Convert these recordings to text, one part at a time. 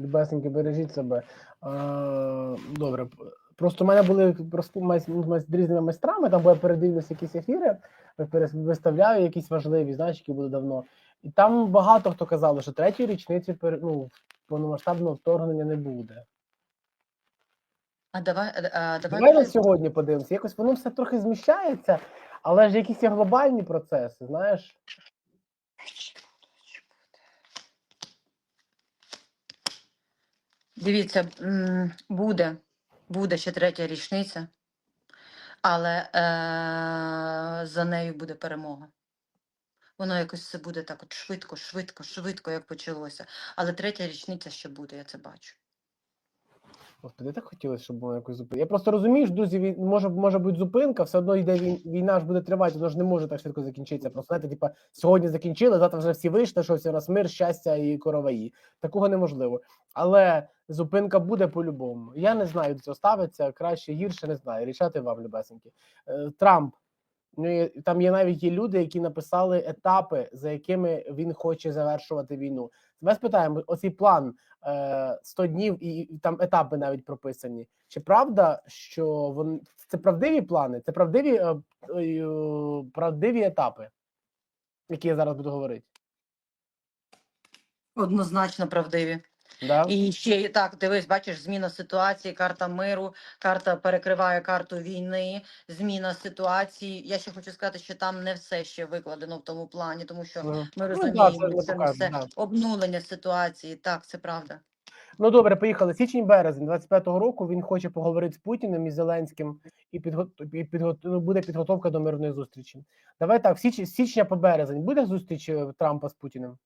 Любесеньки, бережіть себе. Е, добре. Просто в мене були майс- з різними майстрами, там бо я передивлюся якісь ефіри, виставляю якісь важливі, знаєш, які були давно. І там багато хто казав, що третьої річниці ну, повномасштабного вторгнення не буде. А давай, а, а, давай, Давай на сьогодні подивимося. Якось воно все трохи зміщається, але ж якісь є глобальні процеси, знаєш. Дивіться, буде, буде ще третя річниця, але е, за нею буде перемога. Воно якось все буде так от швидко, швидко, швидко, як почалося. Але третя річниця ще буде, я це бачу. Господи, так хотілося, щоб було якось зупинка. Я просто розумію, що друзі, вій- може, може бути зупинка, все одно йде вій- війна ж буде тривати, воно ж не може так швидко закінчитися. Просто знаєте, типа сьогодні закінчили, завтра вже всі вийшли, що все у нас мир, щастя і короваї. Такого неможливо. Але зупинка буде по-любому. Я не знаю, як цього ставиться, краще, гірше, не знаю. Рішати вам, любесеньки. Е, Трамп. Ну, там є навіть є люди, які написали етапи, за якими він хоче завершувати війну. Ми спитаємо, оцей план е, 100 днів і, і там етапи навіть прописані. Чи правда, що вони це правдиві плани? Це правдиві, е, е, правдиві етапи, які я зараз буду говорити? Однозначно правдиві. Да? І ще так, дивись, бачиш, зміна ситуації, карта миру, карта перекриває карту війни, зміна ситуації. Я ще хочу сказати, що там не все ще викладено в тому плані, тому що Мгм. ми Ну, да, розуміємо, це не це не все да. обнулення ситуації. Так, це правда. Ну добре, поїхали. Січень березень 25-го року. Він хоче поговорити з Путіним і Зеленським, і підго... і підго... ну, буде підготовка до мирної зустрічі. Давай так, січ... січня по березень буде зустріч е, Трампа з Путіним?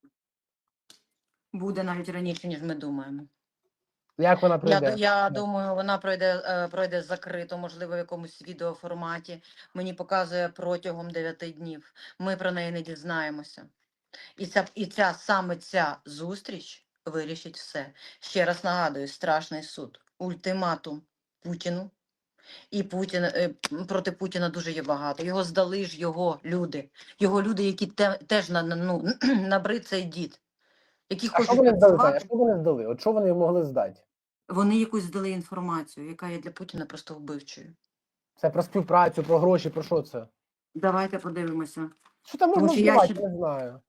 Буде навіть раніше, ніж ми думаємо. Як вона Я, пройде? ду- я думаю, вона пройде, е, пройде закрито, можливо, в якомусь відеоформаті. Мені показує протягом 9 днів. Ми про неї не дізнаємося. І ця, і ця саме ця зустріч вирішить все. Ще раз нагадую: страшний суд, ультиматум Путіну. І Путін е, проти Путіна дуже є багато. Його здали ж його люди, його люди, які те, теж на ну, набрид цей дід, які А що вони здали? Таня? Що вони здали? От що вони могли здати? Вони якусь здали інформацію, яка є для Путіна просто вбивчою. Це про співпрацю, про гроші, про що це? Давайте подивимося. Що там можна що я ще- Не знаю.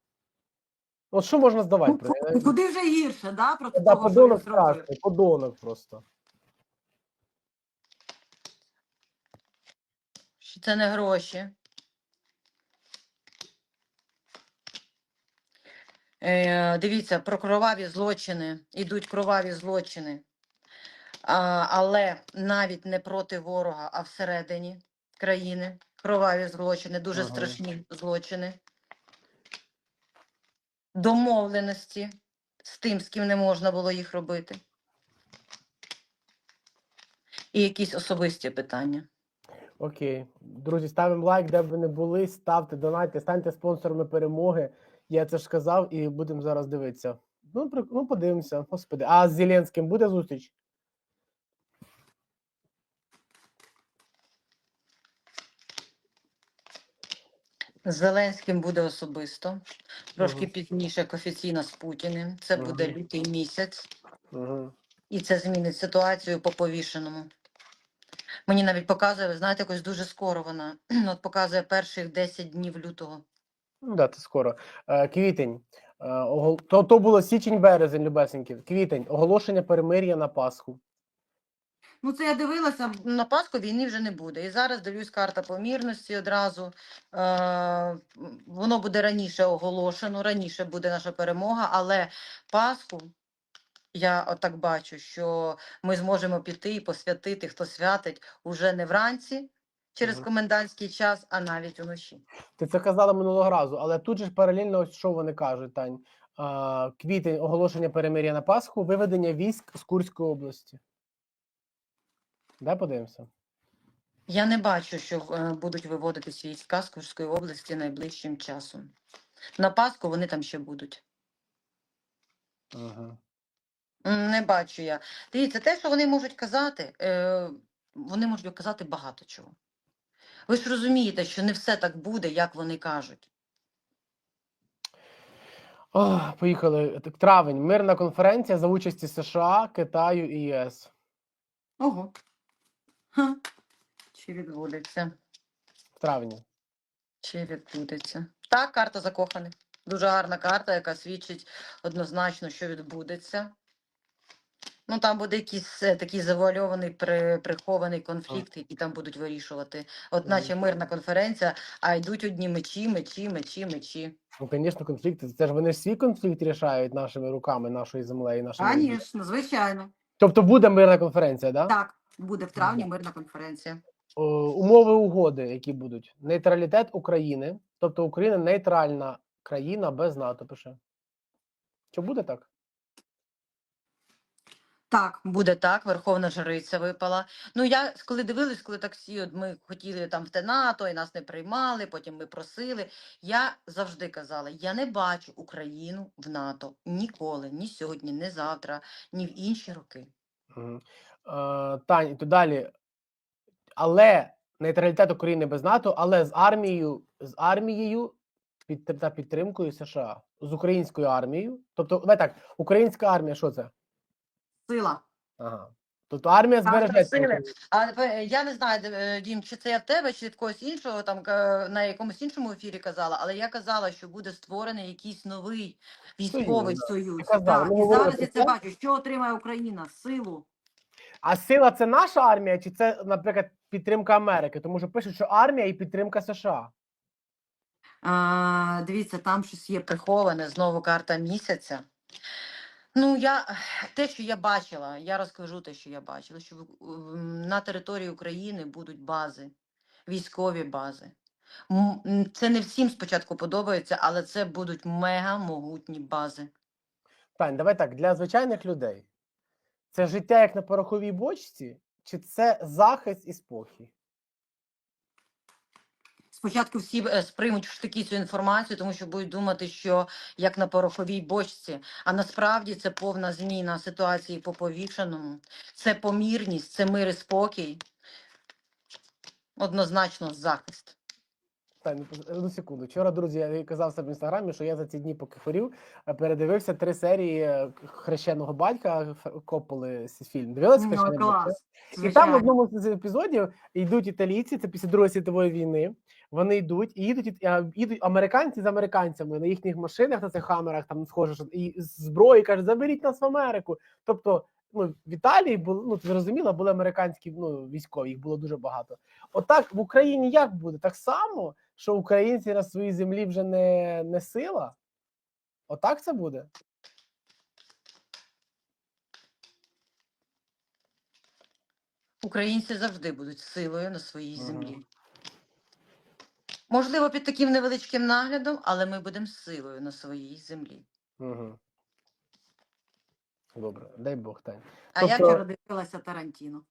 От що можна здавати? Ну, неї? Куди вже гірше, да? Проти Да, того, подонок він страшний, подонок просто. Що це не гроші. Е, дивіться, про кроваві злочини. Ідуть кроваві злочини. А, але навіть не проти ворога, а всередині країни. Кроваві злочини, дуже Ага. страшні злочини. Домовленості з тим, з ким не можна було їх робити. І якісь особисті питання. Окей. Друзі, ставимо лайк, де б ви не були, ставте, донайте, станьте спонсорами перемоги. Я це ж сказав і будемо зараз дивитися. Ну, при- ну подивимося, господи. А з Зеленським буде зустріч? З Зеленським буде особисто, трошки пізніше, як офіційно з Путіним. Це буде лютий місяць, Угу. і це змінить ситуацію по повішеному. Мені навіть показує, ви знаєте, якось дуже скоро вона. От показує перших 10 днів лютого. Ну, да, це скоро. Е, квітень. Е, то, то було січень-березень, любесенькі. Квітень. Оголошення перемир'я на Пасху. Ну, це я дивилася, на Пасху війни вже не буде. І зараз дивлюсь карта помірності одразу. Е, воно буде раніше оголошено, раніше буде наша перемога, але Пасху я отак бачу, що ми зможемо піти і посвятити, хто святить, уже не вранці через комендантський час, а навіть уночі. Ти це казала минулого разу, але тут же ж паралельно, ось що вони кажуть, Тань. А, квітень оголошення перемир'я на Пасху, виведення військ з Курської області. Дай подивимося. Я не бачу, що е, будуть виводитись війська з Курської області найближчим часом. На Пасху вони там ще будуть. Ага. М, Не бачу я. Дивіться, те, що вони можуть казати, е, вони можуть казати багато чого. Ви ж розумієте, що не все так буде, як вони кажуть. О, поїхали. Так, Травень. Мирна конференція за участі США, Китаю і ЄС. Ого. Ха. Чи відбудеться? В травні. Чи відбудеться? Так, карта закоханих. Дуже гарна карта, яка свідчить однозначно, що відбудеться. Ну, там буде якийсь е, такий завуальований при, прихований конфлікт, який там будуть вирішувати. От наче мирна конференція, а йдуть одні мечі, мечі, мечі, мечі. Ну, звісно, конфлікти. Це ж вони ж свій конфлікт рішають нашими руками, нашою землею, нашими. людьми. Звісно, звичайно. Тобто буде мирна конференція, да? Так, буде в травні мирна конференція. О, умови угоди, які будуть: нейтралітет України, тобто Україна нейтральна країна без НАТО. Пише. Чи буде так? Так, буде так, Верховна Жриця випала. Ну, я коли дивилась, коли так всі, от ми хотіли там в те НАТО, і нас не приймали, потім ми просили. Я завжди казала: я не бачу Україну в НАТО ніколи, ні сьогодні, ні завтра, ні в інші роки. Угу. Е, Тань, то далі. Але нейтралітет України без НАТО, але з армією, з армією під, та підтримкою США, з українською армією. Тобто, давай так, українська армія, що це? Сила. Ага. Тобто армія збережеться. сили. А е, я не знаю, е, Дім, чи це я в тебе, чи від когось іншого, там е, на якомусь іншому ефірі казала, але я казала, що буде створений якийсь новий військовий да. союз. Казала, Так, ми і говорили зараз про я це це. бачу. Що отримає Україна? Силу. А сила це наша армія, чи це, наприклад, підтримка Америки? Тому що пишуть, що армія і підтримка США. А, дивіться, там щось є приховане, знову карта місяця. Ну, я те, що я бачила, я розкажу те, що я бачила, що на території України будуть бази, військові бази. Це не всім спочатку подобається, але це будуть мега могутні бази. Тань, давай так, для звичайних людей. Це життя як на пороховій бочці, чи це захист і спокій? Спочатку всі е, сприймуть в штики цю інформацію, тому що будуть думати, що як на пороховій бочці. А насправді це повна зміна ситуації по повішеному, це помірність, це мир і спокій. Однозначно захист. Ну, одну секунду. Вчора, друзі, я казав себе в інстаграмі, що я за ці дні, поки хворів, е, передивився три серії е, хрещеного батька Копполи фільм. Дивилися Ну, клас. І там в одному з епізодів йдуть італійці, це після Другої світової війни. Вони йдуть і їдуть, а, їдуть американці з американцями на їхніх машинах, на цих хамерах, там схоже, що і зброї кажуть, заберіть нас в Америку. Тобто, ну в Італії було ну зрозуміло, були американські ну військові, їх було дуже багато. Отак в Україні як буде? Так само, що українці на своїй землі вже не, не сила. Отак це буде. Українці завжди будуть силою на своїй Ага. Можливо, під таким невеличким наглядом, але ми будемо силою на своїй землі. Угу. Добре, дай Бог Тань. А я Тобто- вчора дивилася Тарантіно.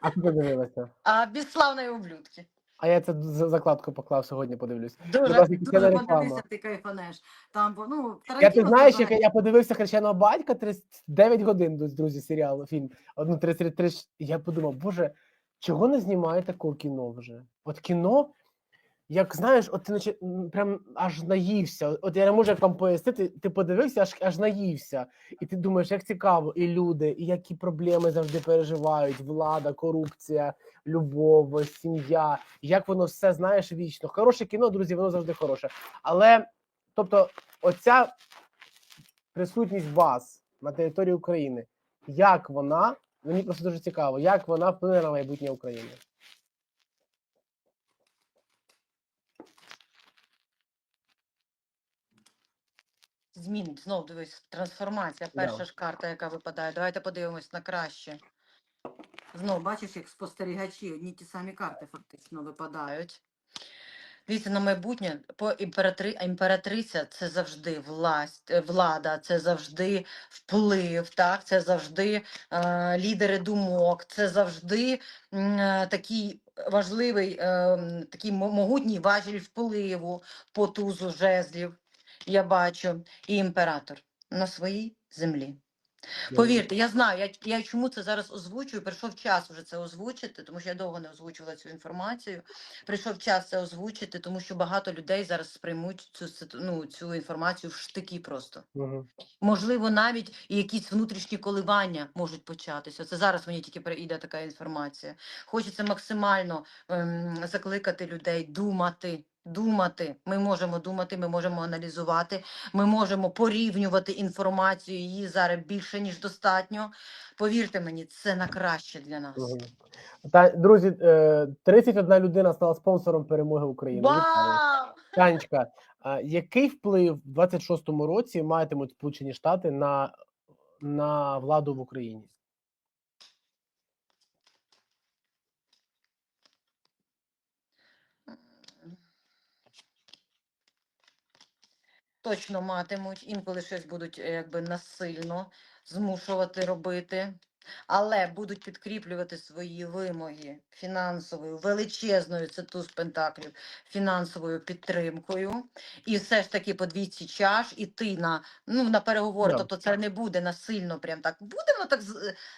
А ти подивилася? А безславної ублюдки. А я це за- закладку поклав сьогодні, подивлюсь. Дуже, дуже подивися, ти кайфанеш. Там, ну, Я ти знаєш, як я подивився хрещеного батька 39 годин, друз- друзі, серіал, фільм. Одну 33. Я подумав, боже, чого не знімає такого кіно вже? От кіно, як знаєш, от ти наче прям аж наївся. От я не можу як вам пояснити, ти подивився, аж аж наївся. І ти думаєш, як цікаво, і люди, і які проблеми завжди переживають: влада, корупція, любов, сім'я. Як воно все знаєш вічно. Хороше кіно, друзі, воно завжди хороше. Але тобто, оця присутність вас на території України, як вона, мені просто дуже цікаво, як вона вплине на майбутнє України. Змінить, знов дивись, трансформація. Перша ж карта, яка випадає. Давайте подивимось на краще. Знов бачиш, як спостерігачі, одні ті самі карти фактично випадають. Дивіться, на майбутнє по імператри... імператриця це завжди власть, е, влада, це завжди вплив, так? це завжди е, лідери думок, це завжди е, такий важливий, е, такий мо- могутній важіль впливу по тузу жезлів. Я бачу, і імператор на своїй землі. Повірте, я знаю, я, я чому це зараз озвучую. Прийшов час вже це озвучити, тому що я довго не озвучувала цю інформацію. Прийшов час це озвучити, тому що багато людей зараз сприймуть цю ну, цю інформацію в штики просто. Мгм. Можливо, навіть і якісь внутрішні коливання можуть початися. Це зараз мені тільки прийде така інформація. Хочеться максимально ем, закликати людей думати. Думати, ми можемо думати, ми можемо аналізувати, ми можемо порівнювати інформацію. Її зараз більше ніж достатньо. Повірте мені, це на краще для нас. Та, друзі, е, 31 людина стала спонсором перемоги України. Вау! Танечка, який вплив в 26-му році матимуть Сполучені Штати на, на владу в Україні? Точно матимуть, інколи щось будуть е, якби насильно змушувати робити, але будуть підкріплювати свої вимоги фінансовою, величезною, це туз пентаклів, фінансовою підтримкою. І все ж таки по двійці чаш іти на, ну, на переговори. Да. Тобто це не буде насильно, прям так. Буде воно так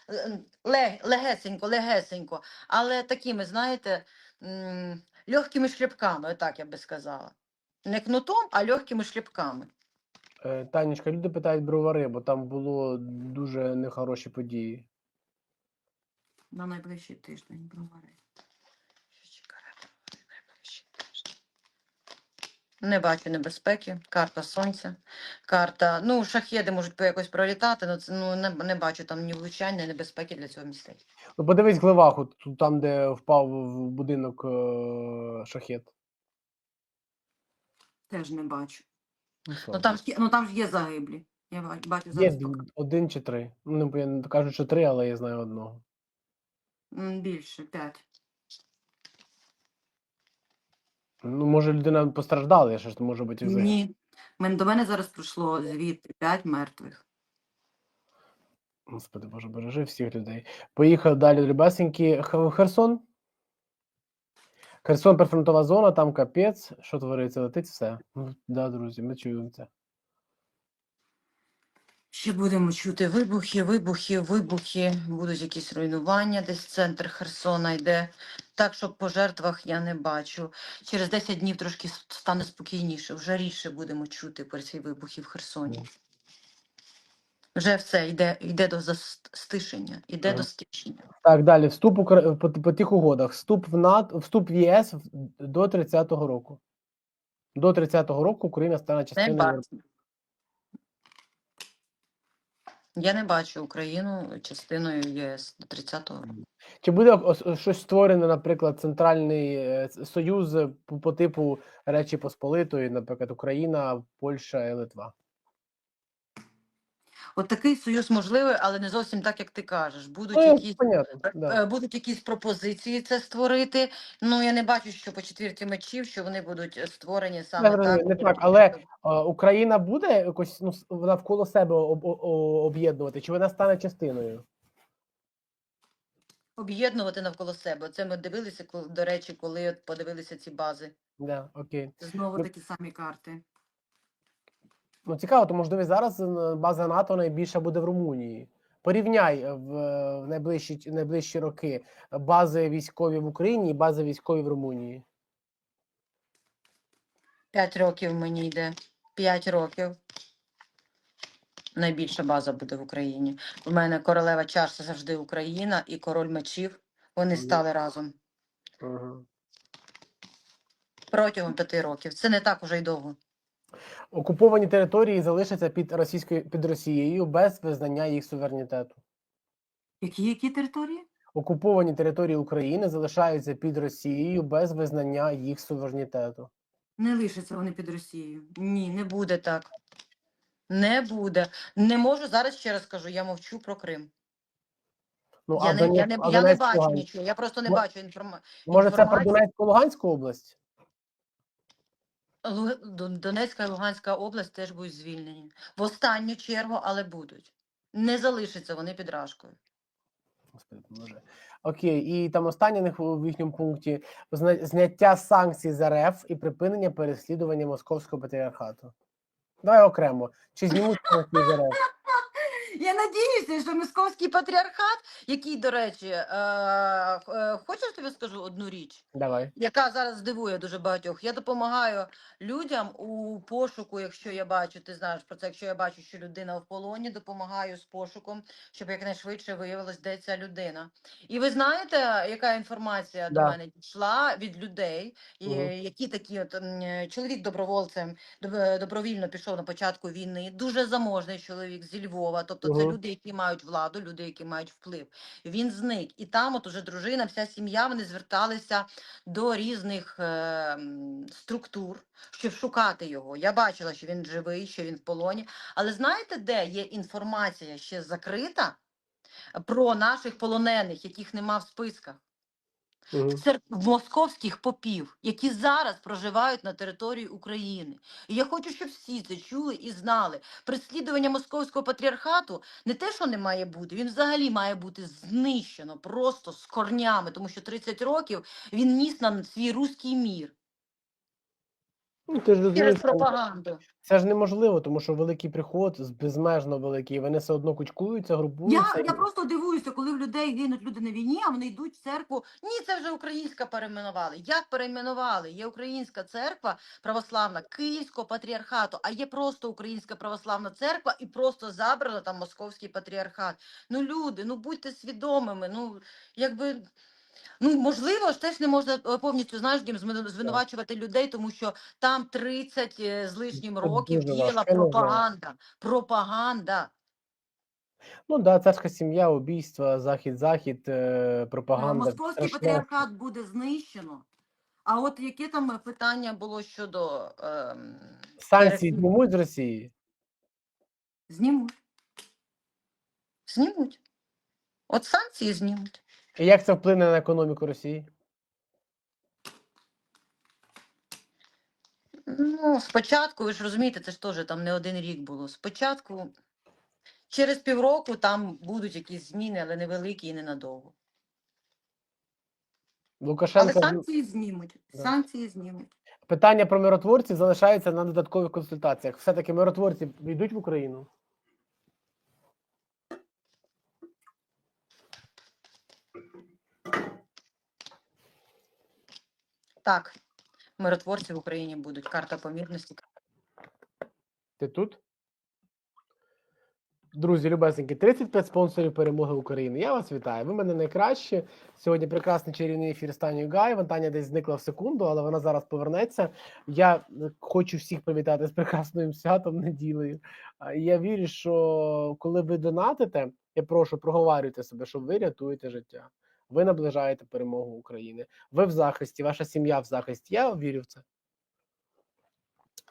е, лег, легесенько, легесенько, але такими, знаєте, легкими шлепками, отак я би сказала. Не кнутом, а легкими шлепками. Е, Танечка, люди питають бровари, бо там було дуже нехороші події. На найближчий тиждень бровари. Що чекає бровари найближчий тиждень? Не бачу небезпеки. Карта сонця. Карта. Ну, шахеди можуть по якось пролітати, але це, ну, не, не бачу там ні влучань, ні небезпеки для цього містечка. Ну, подивись Гливаху, тут там, де впав в будинок е, шахет. Теж не бачу. Ну, Ну там, ж є- ну там ж є загиблі. Я ба- бачу Є зараз. пока. один чи три. Ну, не пам'ятаю, кажуть, що три, але я знаю одного. М, Більше, п'ять. Ну, може, людина постраждала, я ще ж може бути і взагалі. Ні. Мен, до мене зараз прийшло звідти п'ять мертвих. Господи Боже, бережи всіх людей. Поїхав далі рибасенькі. Х- Херсон. Херсон прифронтова зона, там капець. Що твориться? Летить все. Ну, да, друзі, ми чуємо це. Ще будемо чути вибухи, вибухи, вибухи, будуть якісь руйнування, десь центр Херсона йде. Так, що по жертвах я не бачу. Через 10 днів трошки стане спокійніше, вже рідше будемо чути про ці вибухи в Херсоні. Вже все йде, йде до зас- стишення, йде Мгм. до стишення. Так, далі. Вступ Укра- по, по тих угодах. Вступ в НАТО, вступ в ЄС до 30-го року. До 30-го року Україна стане частиною. Я не бачу Україну частиною ЄС до 30-го року. Чи буде ос- ос- щось створене, наприклад, центральний е, союз е, по, по типу Речі Посполитої, наприклад, Україна, Польща і Литва? От такий союз можливий, але не зовсім так, як ти кажеш. Будуть Ну, якісь понятно. Да. Е, Будуть якісь пропозиції це створити. Ну я не бачу, що по четвірті мечів, що вони будуть е, створені саме Я так. не так, але. А, Україна буде якось ну, навколо себе об'єднувати, чи вона стане частиною? об'єднувати навколо себе. Це ми дивилися, до речі, коли подивилися ці бази. Да, окей. Знову Ну, такі самі карти. Ну цікаво, то можливо зараз е, база НАТО найбільша буде в Румунії. Порівняй е, в, е, в найближчі найближчі роки бази військові в Україні і бази військові в Румунії. П'ять років мені йде. П'ять років. Найбільша база буде в Україні. У мене королева чаш завжди Україна і король мечів. Вони Мгм. стали разом Угу. протягом п'яти років. Це не так уже й довго. Окуповані території залишаться під російською під Росією без визнання їх суверенітету. Які які території? Окуповані території України залишаються під Росією без визнання їх суверенітету. Не лишаться вони під Росією. Ні, не буде так. Не буде. Не можу зараз ще раз кажу, я мовчу про Крим. Ну, я, а не, я, не, а я не бачу нічого. Я просто не Мо- бачу інформацію. Може, це про. Донецьку Луганську область? Донецька і Луганська область теж будуть звільнені. В останню чергу, але будуть. Не залишаться вони під рашкою. Господи, Боже. Окей, і там останнє в їхньому пункті зняття санкцій з РФ і припинення переслідування московського патріархату. Давай окремо. Чи знімуть санкції з РФ? Я надіюся, що московський патріархат, який, до речі, е, е, хочеш тобі скажу одну річ? Давай. яка зараз здивує дуже багатьох. Я допомагаю людям у пошуку, якщо я бачу, ти знаєш про це, якщо я бачу, що людина в полоні, допомагаю з пошуком, щоб якнайшвидше виявилось, де ця людина. І ви знаєте, яка інформація Да. до мене дійшла від людей, і, Мгм. які такі от м, чоловік добровольцем доб- добровільно пішов на початку війни, дуже заможний чоловік зі Львова. Тобто це люди, які мають владу, люди, які мають вплив. Він зник, і там, от уже дружина, вся сім'я, вони зверталися до різних е, структур, щоб шукати його. Я бачила, що він живий, що він в полоні. Але знаєте, де є інформація ще закрита про наших полонених, яких нема в списках? Мгм. серед московських попів, які зараз проживають на території України. І я хочу, щоб всі це чули і знали. Переслідування московського патріархату не те, що не має бути, він взагалі має бути знищено просто з корнями, тому що 30 років він ніс нам свій руський мір Ну, ти ж розумієш, пропаганду. це ж неможливо, тому що великий приход безмежно великий. Вони все одно кучкуються, Я, групуються. я і- просто дивуюся, коли в людей гинуть люди на війні, а вони йдуть в церкву. Ні, це вже українська перейменували. Як перейменували? Є українська церква православна Київського патріархату, а є просто українська православна церква і просто забрано там московський патріархат. Ну, люди, ну будьте свідомими. Ну, якби. Ну, можливо, ж теж не можна е, повністю знаєш, Дім, звину- звинувачувати людей, тому що там 30 е, з лишнім років дуже діяла важко, пропаганда. Пропаганда. Ну да, царська сім'я, убійства, захід, захід, е, Е, пропаганда. Московський страшне. патріархат буде знищено. А от яке там е, питання було щодо ем, Санкції знімуть з Росії. знімуть? Знімуть. От санкції знімуть. І як це вплине на економіку Росії? Ну, спочатку, ви ж розумієте, це ж теж там не один рік було. Спочатку, через півроку там будуть якісь зміни, але невеликі і ненадовго. Але санкції знімуть. Да. Санкції знімуть. питання про миротворців залишається на додаткових консультаціях. Все-таки миротворці йдуть в Україну. Так, миротворці в Україні будуть. Карта помірності. Ти тут? Друзі, любесенькі, 35 спонсорів перемоги України. Я вас вітаю. Ви мене найкращі. Сьогодні прекрасний чарівний ефір з Танією Гаєвою. Таня десь зникла в секунду, але вона зараз повернеться. Я е, хочу всіх привітати з прекрасним святом неділею. Я вірю, що коли ви донатите, я прошу проговарюйте себе, що ви рятуєте життя. Ви наближаєте перемогу України. Ви в захисті, ваша сім'я в захисті. Я вірю в це.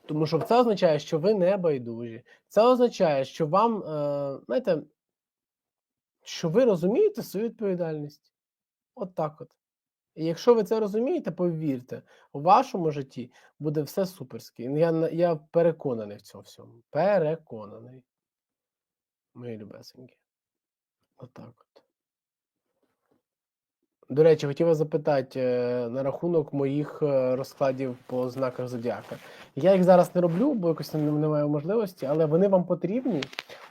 Тому що це означає, що ви не байдужі. Це означає, що вам, е, знаєте, що ви розумієте свою відповідальність. От так от. І якщо ви це розумієте, повірте, у вашому житті буде все суперське. Я, я переконаний в цьому всьому. Переконаний. Мої любесенькі. Отак от. До речі, хотів вас запитати е, на рахунок моїх е, розкладів по знаках зодіака. Я їх зараз не роблю, бо якось не- немає можливості, але вони вам потрібні.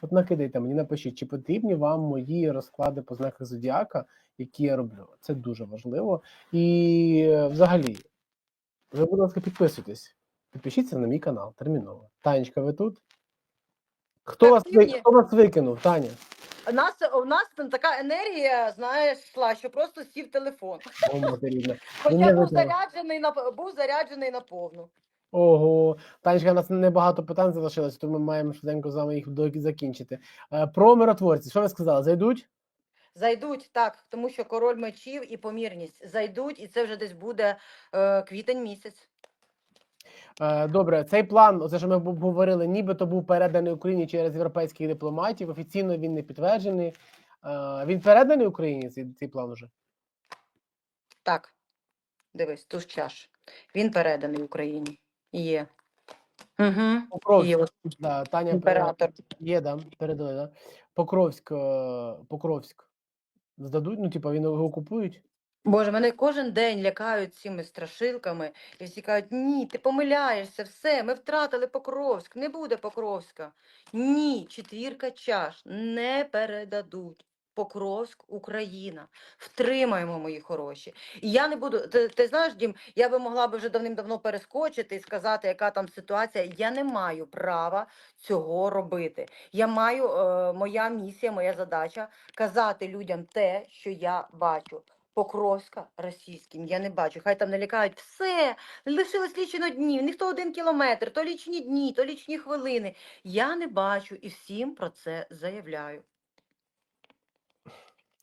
От накидайте мені, напишіть, чи потрібні вам мої розклади по знаках зодіака, які я роблю. Це дуже важливо. І е, взагалі, ви, будь ласка, підписуйтесь. Підпишіться на мій канал терміново. Танечка, ви тут? Хто вас, ви- хто вас викинув, Таня? У нас, у нас там така енергія, знаєш, йшла, що просто сів телефон. О, матерідна. Хоча Мене був викинуло. заряджений на був заряджений на повну. Ого, Танечка, у нас небагато питань залишилось, тому ми маємо швиденько з вами їх до- закінчити. Е, Про миротворців, що ви сказали? Зайдуть? Зайдуть так, тому що король мечів і помірність зайдуть, і це вже десь буде е, квітень місяць. Е, Добре, цей план, оце що ми говорили, нібито був переданий Україні через європейських дипломатів. Офіційно він не підтверджений. Е, Він переданий Україні цей, цей план уже? Так, дивись, туз чаш. Він переданий Україні. Є. Угу. Покровськ, Є да, Таня імператор. є, да, передали, да. Покровськ, е, Покровськ. Здадуть, ну, типа, він його окупують. Боже, мене кожен день лякають цими страшилками, і всі кажуть, ні, ти помиляєшся, все, ми втратили Покровськ, не буде Покровська. Ні, четвірка чаш не передадуть. Покровськ, Україна. Втримаємо, мої хороші. І я не буду. Ти, ти знаєш, Дім, я би могла вже давним-давно перескочити і сказати, яка там ситуація. Я не маю права цього робити. Я маю, е, моя місія, моя задача казати людям те, що я бачу. Покровська російським. Я не бачу. Хай там не лякають. Все, лишилось лічено днів. Ніхто один кілометр, то лічні дні, то лічні хвилини. Я не бачу і всім про це заявляю.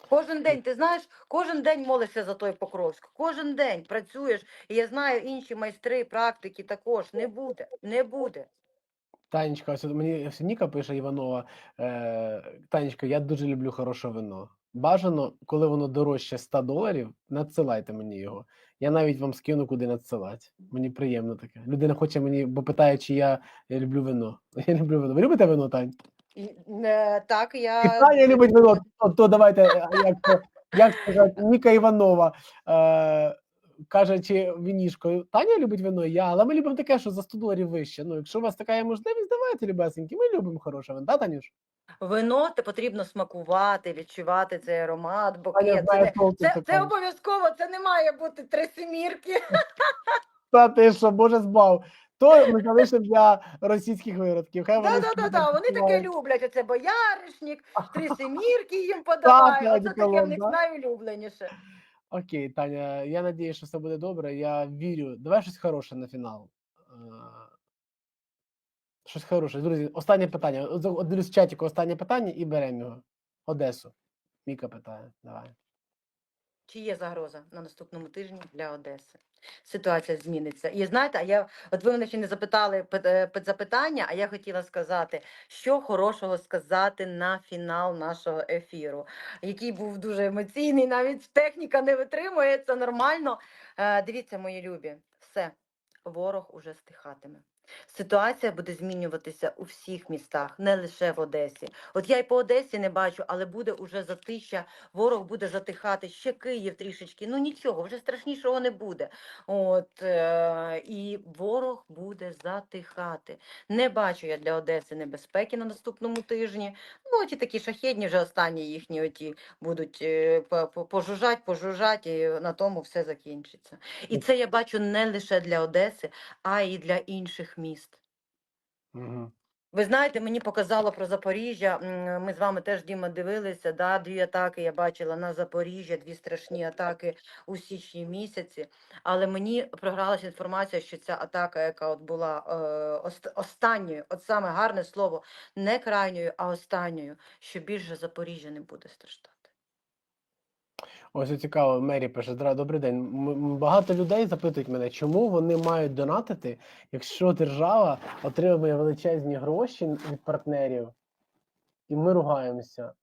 Кожен день, ти знаєш, кожен день молишся за той Покровськ. Кожен день працюєш. І я знаю, інші майстри, практики також. Не буде, не буде. Танечка, ось мені ось Ніка пише Іванова. Е, Танечка, я дуже люблю хороше вино. Бажано, коли воно дорожче 100 доларів, надсилайте мені його. Я навіть вам скину, куди надсилати. Мені приємно таке. Людина хоче мені, бо питає, чи я, я люблю вино. Я люблю вино. Ви любите вино, Тань? І, е, так, я... І Таня любить вино. То, то давайте, е, як, як сказати, Ніка Іванова е, каже, чи вінішкою. Таня любить вино, я, але ми любимо таке, що за 100 доларів вище. Ну, якщо у вас така є можливість, давайте, любесенькі. Ми любимо хороше вино, да, Танюш? Вино те потрібно смакувати, відчувати цей аромат, Таня букет. Це, це, це обов'язково, це не має бути три семірки. Та ти що, Боже збав. То ми залишимо для російських виродків. Хай Да, да, да, да. Вони таке люблять. Оце бояришник, три семірки їм подавай. Так, Оце таке в них найулюбленіше. Окей, Таня, я надію, що все буде добре. Я вірю. Давай щось хороше на фінал. Щось хороше. Друзі, останнє питання. От з чатіку останнє питання і беремо його. Одесу. Міка питає. Давай. Чи є загроза на наступному тижні для Одеси? Ситуація зміниться. І знаєте, я от ви мене ще не запитали пи- е, запитання, а я хотіла сказати, що хорошого сказати на фінал нашого ефіру, який був дуже емоційний, навіть техніка не витримує, це нормально. Е, дивіться, мої любі, все, ворог уже стихатиме. Ситуація буде змінюватися у всіх містах, не лише в Одесі. От я й по Одесі не бачу, але буде уже затища ворог буде затихати, ще Київ трішечки. Ну нічого, вже страшнішого не буде. От е, і ворог буде затихати. Не бачу я для Одеси небезпеки на наступному тижні. Ну, ті такі шахідні вже останні їхні оті будуть пожужать, по- по- пожужжать, пожужжать, і на тому все закінчиться. І це я бачу не лише для Одеси, а й для інших міст. Угу. Ви знаєте, мені показало про Запоріжжя. Ми з вами теж Діма дивилися. Да, дві атаки я бачила на Запоріжжя, дві страшні атаки у січні місяці. Але мені програлася інформація, що ця атака, яка от була е, останньою, от саме гарне слово, не крайньою, а останньою, що більше Запоріжжя не буде страждати. Ось цікаво, Мері пише: «Здра- добрий день. Багато людей запитують мене, чому вони мають донатити, якщо держава отримує величезні гроші від партнерів, і ми ругаємося.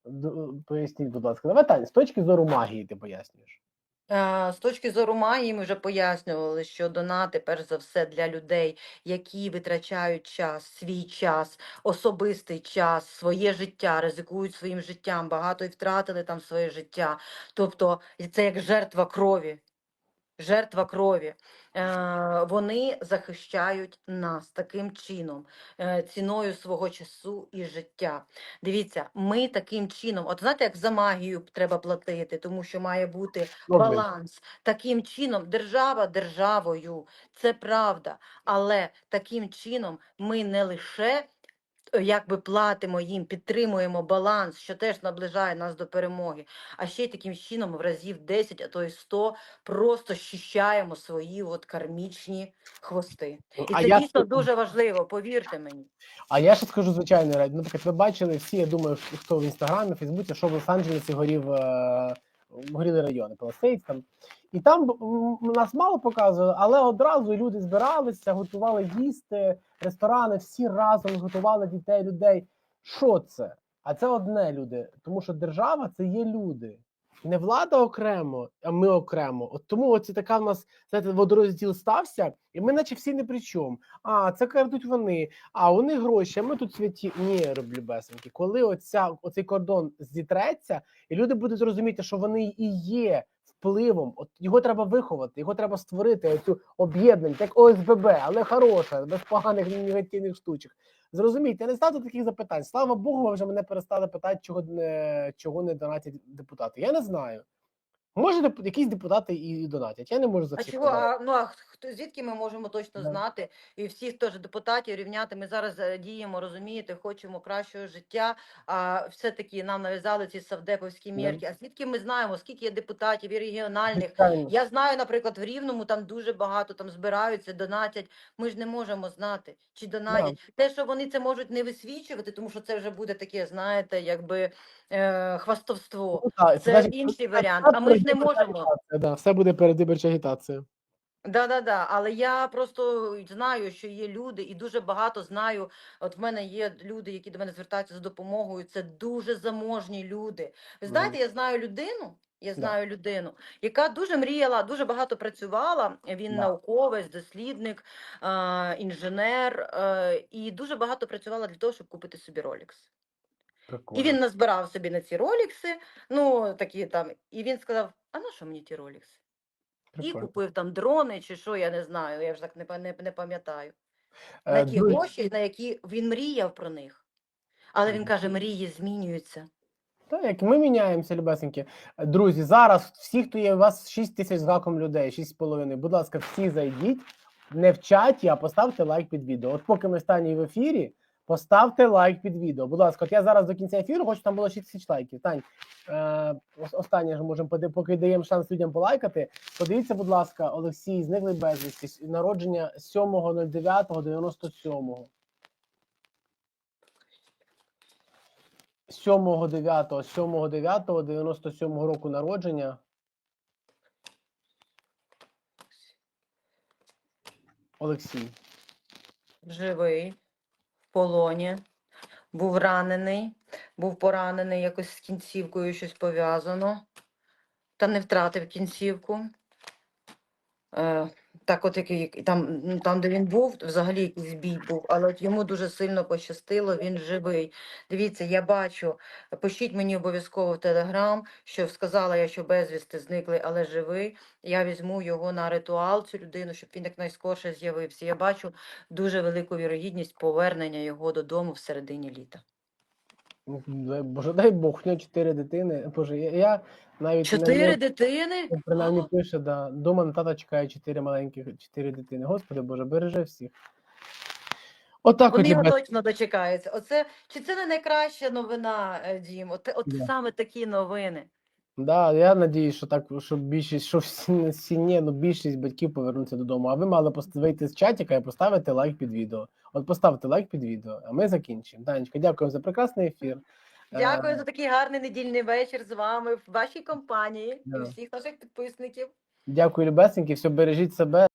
Поясніть, будь ласка. Давай Таня, з точки зору магії ти пояснюєш. Е, З точки зору магії ми вже пояснювали, що донати, перш за все, для людей, які витрачають час, свій час, особистий час, своє життя, ризикують своїм життям, багато і втратили там своє життя. Тобто це як жертва крові. Жертва крові. Е, вони захищають нас таким чином, е, ціною свого часу і життя. Дивіться, ми таким чином, от знаєте, як за магію треба платити, тому що має бути баланс. Таким чином, держава державою, це правда. Але таким чином ми не лише якби платимо їм, підтримуємо баланс, що теж наближає нас до перемоги, а ще й таким чином в разів 10, а то й 100 просто щищаємо свої от кармічні хвости. Ну, І а це я дійсно дуже важливо, повірте мені. А я ще скажу звичайно, раді. Наприклад, ви бачили всі, я думаю, хто в інстаграмі, Фейсбуці, що в Лос-Анджелесі горів е, горіли райони, Палестейць там. І там нас мало показували, але одразу люди збиралися, готували їсти, ресторани, всі разом готували дітей, людей. Що це? А це одне люди, тому що держава це є люди. Не влада окремо, а ми окремо. От тому оці така в нас знаєте, водорозділ стався, і ми, наче всі не при чому. А це крадуть вони, а них гроші, а ми тут святі. Ні, роблю бесеньки. Коли оця, оцей кордон зітреться, і люди будуть розуміти, що вони і є впливом. От його треба виховати, його треба створити оцю об'єднання, як ОСББ, але хороше, без поганих негативних штучок. Зрозумійте, не ставте таких запитань. Слава Богу, ви вже мене перестали питати, чого не чого не донатять депутати. Я не знаю. Може, якісь депутати і донатять. Я не можу за А чого? А, ну а хто звідки ми можемо точно знати? І всіх теж депутатів рівняти. Ми зараз е, діємо, розумієте, хочемо кращого життя. А все-таки нам нав'язали ці савдеповські мірки. А звідки ми знаємо, скільки є депутатів і регіональних? Я знаю, наприклад, в Рівному там дуже багато там збираються, донатять. Ми ж не можемо знати, чи донатять. Те, що вони це можуть не висвічувати, тому що це вже буде таке, знаєте, якби е, хвастовство. Ну, Це інший варіант. А ми ж не можемо. все буде передвиборча агітація. Да, да, да. Але я просто знаю, що є люди, і дуже багато знаю. От в мене є люди, які до мене звертаються за допомогою. Це дуже заможні люди. Ви знаєте, я знаю людину. Я Да. людину, яка дуже мріяла, дуже багато працювала. Він Да. науковець, дослідник, е, інженер, е, і дуже багато працювала для того, щоб купити собі Rolex. Прикольно. І він назбирав собі на ці ролікси. Ну такі там, і він сказав: а на що мені ті ролікси? І купив там дрони чи що, я не знаю, я вже так не, не, не пам'ятаю. Е, На ті друзі, гроші, на які він мріяв про них. Але він каже, мрії змінюються. Так, як ми міняємося, любесеньки. Друзі, зараз всі, хто є, у вас 6 тисяч з гаком людей, 6,5. Будь ласка, всі зайдіть не в чаті, а поставте лайк під відео. От поки ми стані в ефірі, поставте лайк під відео. Будь ласка, от я зараз до кінця ефіру хочу, там було 6 тисяч лайків. Тань, е, останнє ж можемо, поки даємо шанс людям полайкати. Подивіться, будь ласка, Олексій, зниклий безвісті, народження 7.09.97. 7.9, 7.9, 97 року народження. Олексій. Живий, полоні, був ранений, був поранений якось з кінцівкою щось пов'язано, та не втратив кінцівку. Е, так, от який як- там, там, де він був, взагалі якийсь бій був, але от йому дуже сильно пощастило, він живий. Дивіться, я бачу, пишіть мені обов'язково в Телеграм, що сказала я, що безвісти зникли, але живий. Я візьму його на ритуал, цю людину, щоб він якнайскорше з'явився. Я бачу дуже велику вірогідність повернення його додому в середині літа. Ну, Боже, дай Бог, у нього чотири дитини. Боже, я, я навіть Чотири нього- дитини? принаймні пише, да, дома на тата чекає чотири маленьких, чотири дитини. Господи Боже, бережи всіх. Отак от, Вони його точно дочекаються. Оце чи це не найкраща новина, е, Дім? От, от yeah. саме такі новини. Да, я надіюсь, що так, що більшість, що всі, всі ні, ну більшість батьків повернуться додому. А ви мали поставити вийти з чатіка і поставити лайк під відео. От поставте лайк під відео, а ми закінчимо. Данечка, дякую за прекрасний ефір. Дякую Е, за такий гарний недільний вечір з вами в вашій компанії і всіх наших підписників. Дякую, любесеньки. Все, бережіть себе.